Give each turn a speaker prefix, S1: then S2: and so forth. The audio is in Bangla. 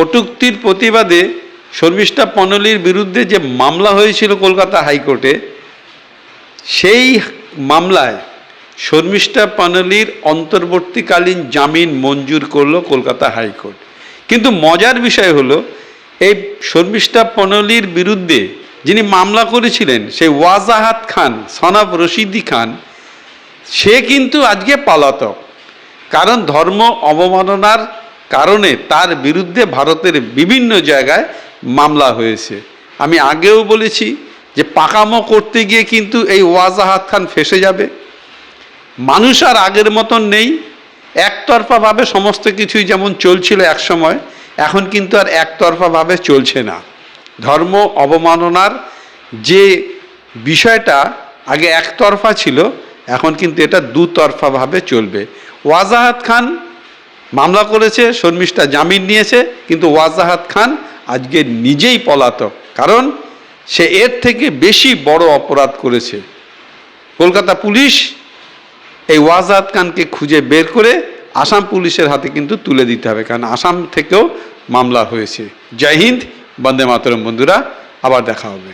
S1: কটূক্তির প্রতিবাদে শর্মিষ্ঠা পনলির বিরুদ্ধে যে মামলা হয়েছিল কলকাতা হাইকোর্টে, সেই মামলায় শর্মিষ্ঠা পানলির অন্তর্বর্তীকালীন জামিন মঞ্জুর করল কলকাতা হাইকোর্ট। কিন্তু মজার বিষয় হলো, এই শর্মিষ্ঠা পনলির বিরুদ্ধে যিনি মামলা করেছিলেন, সেই ওয়াজাহাত খান, সনাব রশিদি খান, সে কিন্তু আজকে পালাতক। কারণ ধর্ম অবমাননার কারণে তার বিরুদ্ধে ভারতের বিভিন্ন জায়গায় মামলা হয়েছে। আমি আগেও বলেছি যে পাকামো করতে গিয়ে কিন্তু এই ওয়াজাহাত খান ফেসে যাবে। মানুষ আর আগের মতন নেই। একতরফাভাবে সমস্ত কিছুই যেমন চলছিল একসময়, এখন কিন্তু আর একতরফাভাবে চলছে না। ধর্ম অবমাননার যে বিষয়টা আগে একতরফা ছিল, এখন কিন্তু এটা দুতরফাভাবে চলবে। ওয়াজাহাত খান মামলা করেছে, শর্মিষ্ঠা জামিন নিয়েছে, কিন্তু ওয়াজাহাত খান আজকে নিজেই পলাতক। কারণ সে এর থেকে বেশি বড় অপরাধ করেছে। কলকাতা পুলিশ এই ওয়াজাদ খানকে খুঁজে বের করে আসাম পুলিশের হাতে কিন্তু তুলে দিতে হবে, কারণ আসাম থেকেও মামলা হয়েছে। জয় হিন্দ, বন্দে মাতরম বন্ধুরা, আবার দেখা হবে।